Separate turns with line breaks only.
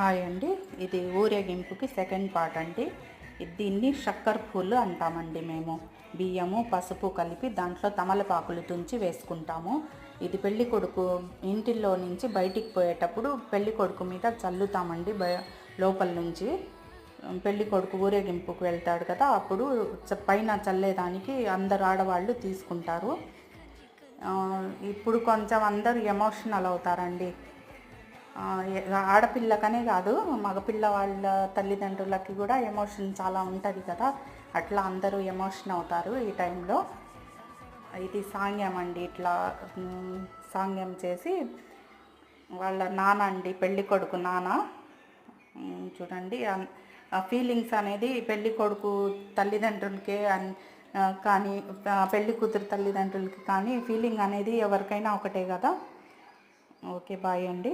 Hi అండి. ఇది ఊరేగింపుకి second part అండి. దీన్ని షక్కర్ పూలు అంటామండి మేము. బియ్యము పసుపు కలిపి దాంట్లో తమలపాకులు తుంచి వేసుకుంటాము. ఇది పెళ్ళి కొడుకు ఇంటిలో నుంచి బయటికి పోయేటప్పుడు పెళ్ళి కొడుకు మీద చల్లుతామండి బయ లోపల నుంచి. పెళ్ళి కొడుకు ఊరేగింపుకు వెళ్తాడు కదా అప్పుడు చ- పైన చల్లేదానికి అందరు ఆడవాళ్ళు తీసుకుంటారు. ఇప్పుడు కొంచెం అందరూ ఎమోషనల్ అవుతారండి. ఆడపిల్లకనే కాదు మగపిల్ల వాళ్ళ తల్లిదండ్రులకి కూడా ఎమోషన్ చాలా ఉంటుంది కదా. అట్లా అందరూ ఎమోషన్ అవుతారు ఈ టైంలో. ఇది సాంగ్యం అండి ఇట్లా సాంగ్యం చేసి వాళ్ళ నాన్న అండి పెళ్ళి కొడుకు నాన్న. చూడండి ఫీలింగ్స్ అనేది పెళ్ళి కొడుకు తల్లిదండ్రులకే కానీ పెళ్ళి కూతురు తల్లిదండ్రులకి కానీ ఫీలింగ్ అనేది ఎవరికైనా ఒకటే కదా. ఓకే బాయ్ అండి.